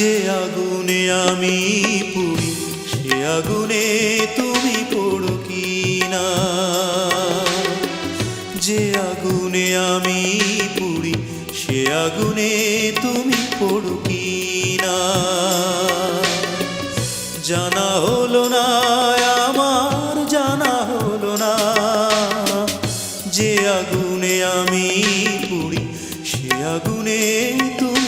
যে আগুনে আমি পুড়ি, সে আগুনে তুমি পড়ো কি না যে আগুনে আমি পুড়ি, সে আগুনে তুমি পড়ো কি না জানা হলো না, আমার জানা হলো না। যে আগুনে আমি পুড়ি, সে আগুনে তুমি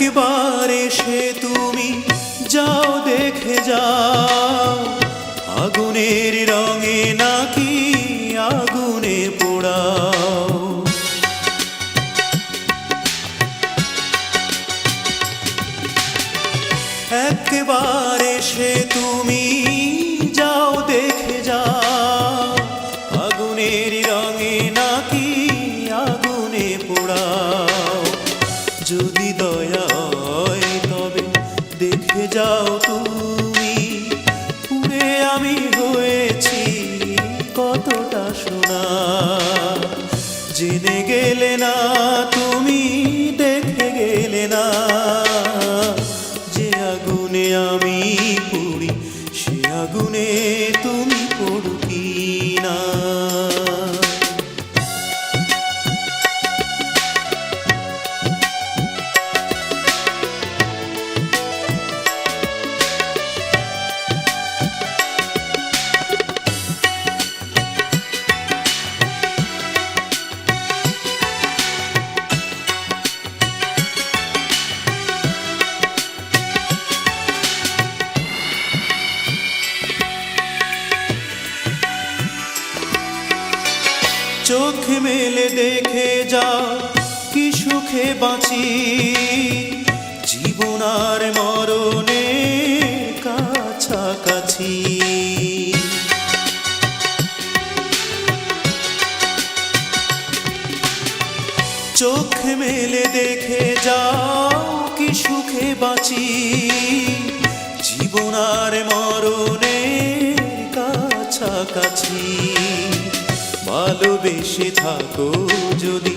একবার এসে তুমি যাও দেখে যাও। আগুনের রঙে নাকি আগুনে পোড়াও। একবার এসে তুমি যাও তুমি। পুরে আমি হয়েছি কতটা শোনা জেনে গেলে না তুমি, দেখে গেলে না। যে আগুনে আমি পুরি সে আগুনে চোখ মেলে দেখে যাও কি সুখে বাঁচি। জীবন আর মরণে কাছাকাছি। চোখ মেলে দেখে যাও কি সুখে বাঁচি। জীবন আর মরণে কাছাকাছি। ভালোবেসে থাকো যদি।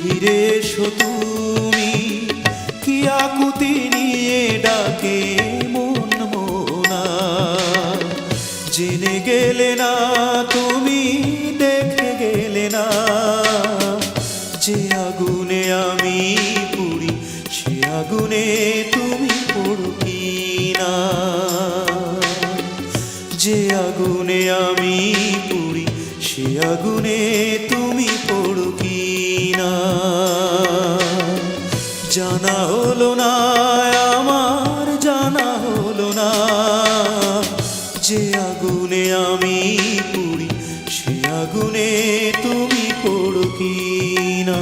ফিরে এসো তুমি। কি আকুতি নিয়ে ডাকে মন মোনা। জেনে গেলে না তুমি, দেখে গেলে না। যে আগুনে আমি পুড়ি সে আগুনে তুমি পড়ো কি না যে আগুনে আমি সে আগুনে তুমি পড়ু কি না জানা হলো না, আমার জানা হলো না। যে আগুনে আমি পড়ি, সে আগুনে তুমি পড়ু কি না